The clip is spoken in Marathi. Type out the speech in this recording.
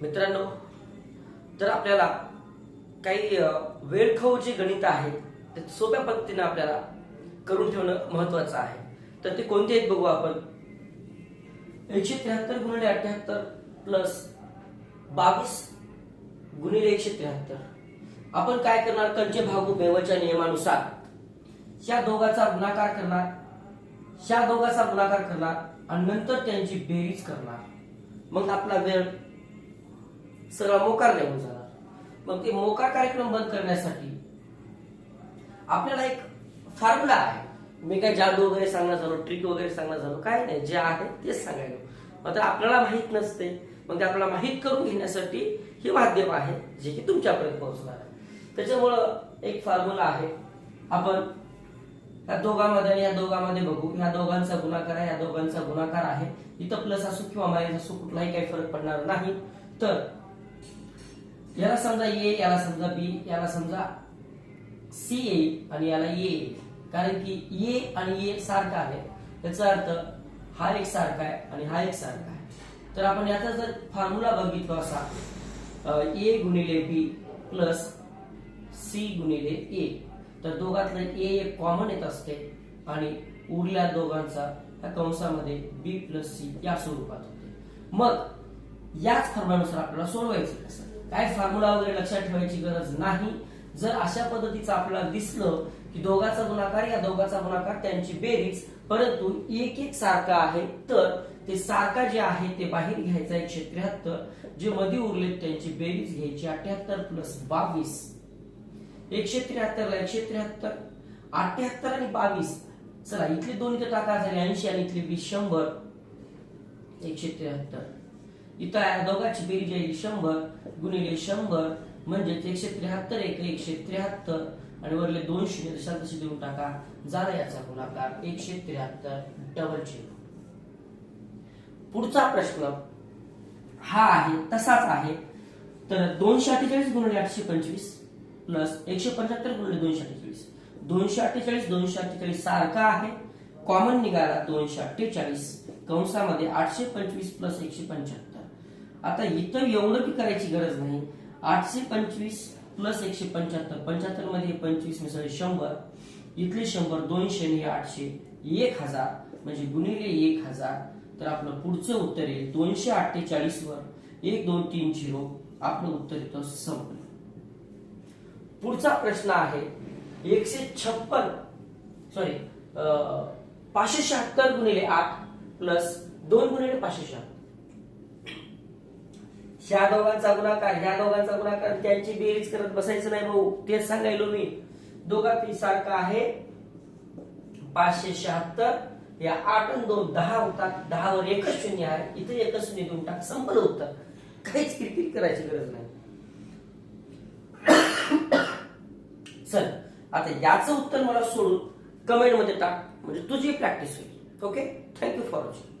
मित्रांनो तर आपल्याला काही वेळखाऊ जे गणित आहेत ते सोप्या पद्धतीने आपल्याला करून ठेवणं महत्वाचं आहे. तर ते कोणते आहेत बघू आपण. एकशे त्र्याहत्तर गुणिले अठ्याहत्तर प्लस बावीस गुणिले एकशे त्र्याहत्तर. आपण काय करणार? कंचे भागू बेवच्या नियमानुसार. ह्या दोघाचा गुणाकार करणार. ह्या दोघाचा गुणाकार करणार. आणि नंतर त्यांची बेरीज करणार. मग आपला वेळ सगळा मोकार निघून जाणार. मग ते मोकार कार्यक्रम बंद करण्यासाठी आपल्याला एक फॉर्म्युला आहे. मी काय जादू वगैरे सांगणार झालो ट्रिक वगैरे सांगणार झालो काय नाही जे आहे तेच सांगायलो मात्र आपल्याला माहीत नसते. मग ते आपल्याला माहीत करून घेण्यासाठी हे माध्यम आहे जे की तुमच्यापर्यंत पोहोचणार आहे. त्याच्यामुळं एक फॉर्म्युला आहे. आपण या दोघांमध्ये आणि या दोघांमध्ये बघू. ह्या दोघांचा गुणाकार आहे या दोघांचा गुणाकार आहे. इथं प्लस असो किंवा मायनस असो कुठलाही काही फरक पडणार नाही. तर याला समजा ए याला समजा बी याला समजा सी ए आणि याला ए कारण की ए आणि ए सारखा आहे. त्याचा अर्थ हा एक सारखा आहे आणि हा एक सारखा आहे. तर आपण याचा जर फॉर्म्युला बघितलो असा ए गुणिले बी प्लस सी गुणिले ए तर दोघातलं ए एक कॉमन येत असते आणि उरल्या दोघांचा त्या कंसामध्ये बी प्लस सी या स्वरूपात होते. मग याच फॉर्म्युलानुसार आपल्याला सोडवायचं कसं? काय फॉर्म्युला वगैरे लक्षात ठेवायची गरज नाही. जर अशा पद्धतीचं आपल्याला दिसलं की दोघाचा गुणाकार या दोघाचा गुणाकार त्यांची बेरीज परंतु एक एक सारखा आहे तर ते सारखा जे आहे ते बाहेर घ्यायचा एकशे त्र्याहत्तर जे मध्ये उरलेत त्यांची बेरीज घ्यायची अठ्याहत्तर प्लस बावीस. एकशे त्र्याहत्तर ला एकशे त्र्याहत्तर अठ्याहत्तर आणि बावीस. चला इथले दोन इथे टाका झाले ऐंशी आणि इथले वीस शंभर. एकशे त्र्याहत्तर इथं या दोघांची बेरीज आहे शंभर गुणिले शंभर म्हणजेच एकशे त्र्याहत्तर एक एकशे त्र्याहत्तर आणि वरले दोन शून्य तशाला देऊन टाका. झाला याचा गुणाकार एकशे त्र्याहत्तर डबल झिरो पुढचा प्रश्न हा आहे तसाच आहे. तर दोनशे अठ्ठेचाळीस गुणिले आठशे पंचवीस प्लस एकशे पंच्याहत्तर गुणिले दोनशे अठ्ठेचाळीस. दोनशे अठ्ठेचाळीस दोनशे अठ्ठेचाळीस सारखा आहे. कॉमन निघाला दोनशे अठ्ठेचाळीस. कंसामध्ये आठशे पंचवीस प्लस एकशे पंच्याहत्तर. आता इतर एवढं बी करायची गरज नाही. आठशे पंचवीस प्लस एकशे पंच्याहत्तर पंच्याहत्तरमध्ये पंचवीस मिसळे शंभर इथले शंभर दोनशे आणि आठशे एक हजार म्हणजे गुणिले एक हजार. तर आपलं पुढचं उत्तर आहे दोनशे अठ्ठेचाळीस वर. एक दोन तीन झिरो. आपलं उत्तर येतं संपलं. पुढचा प्रश्न आहे एकशे छप्पन सॉरी पाचशे शहात्तर गुणिले आठ प्लस दोन गुणिले पाचशे शहात्तर. ह्या दोघांचा गुणाकार ह्या दोघांचा गुणाकार त्यांची बेरीज करत बसायचं नाही भाऊ. तेच सांगायलो मी. दोघात सारखा आहे. पाचशे शहात्तर. या आठ आणि दोन दहा होतात. दहावर एकच शून्य आहे. इथे एकच शून्य देऊन टाक. संपलं उत्तर. काहीच किरकिर करायची गरज नाही. चल आता याचं उत्तर मला सोडून कमेंटमध्ये टाक. म्हणजे तुझी प्रॅक्टिस होईल. Okay thank you for watching